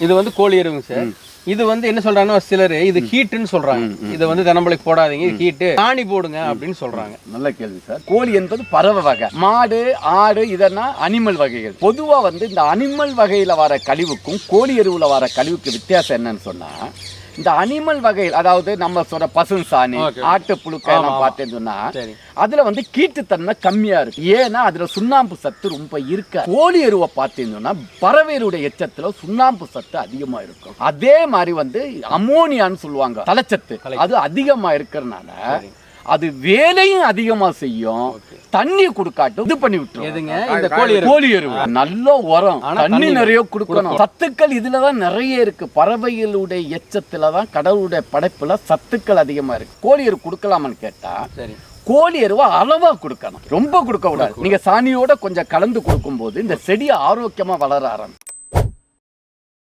இது வந்து கோழி எருவுங்க சார். இது வந்து என்ன சொல்றாங்கன்னா சிலர் இது ஹீட்டுன்னு சொல்றாங்க. இதை வந்து தினம்பளைக்கு போடாதீங்க ஹீட்டு. ஆணி போடுங்க அப்படின்னு சொல்றாங்க. நல்ல கேள்வி சார். கோழி என்பது பறவை வகை. மாடு ஆடு இதெல்லாம் அனிமல் வகைகள். பொதுவா வந்து இந்த அனிமல் வகையில வர கழிவுக்கும் கோழி எருவுல வர கழிவுக்கு வித்தியாசம் என்னன்னு சொன்னா இந்த அனிமல் வகையில் அதாவது நம்ம சொல்ற பசு சாணி. ஆட்டு புழுக்கை பார்த்தேன்னு சொன்னா அதுல வந்து கீட்டுத்தன்மை கம்மியா இருக்கு. ஏன்னா அதுல சுண்ணாம்பு சத்து ரொம்ப இருக்க. கோழி எருவை பார்த்தீங்கன்னா பறவையருடைய எச்சத்துல சுண்ணாம்பு சத்து அதிகமா இருக்கும். அதே மாதிரி வந்து அமோனியான்னு சொல்லுவாங்க தலைச்சத்து. அது அதிகமா இருக்கிறதுனால அது வேலையும் அதிகமா செய்யும். தண்ணி கொடுக்காட்டும். இது பண்ணி விட்டுரும் எதுங்க? இந்த கோழி கோழி எருவு நல்ல உரம். தண்ணி நிறைய கொடுக்கணும். சத்துக்கள் இதுலதான் நிறைய இருக்கு. பறவைகளுடைய எச்சத்துல தான் கடவுளுடைய படைப்புல சத்துக்கள் அதிகமா இருக்கு. கோழி எருவு கொடுக்கலாமான்னு கேட்டா சரி. கோழி எருவை அளவா கொடுக்கணும். ரொம்ப கொடுக்க கூடாது நீங்க சாணியோட கொஞ்சம் கலந்து கொடுக்கும்போது இந்த செடி ஆரோக்கியமா வளர ஆரம்பிக்கும்.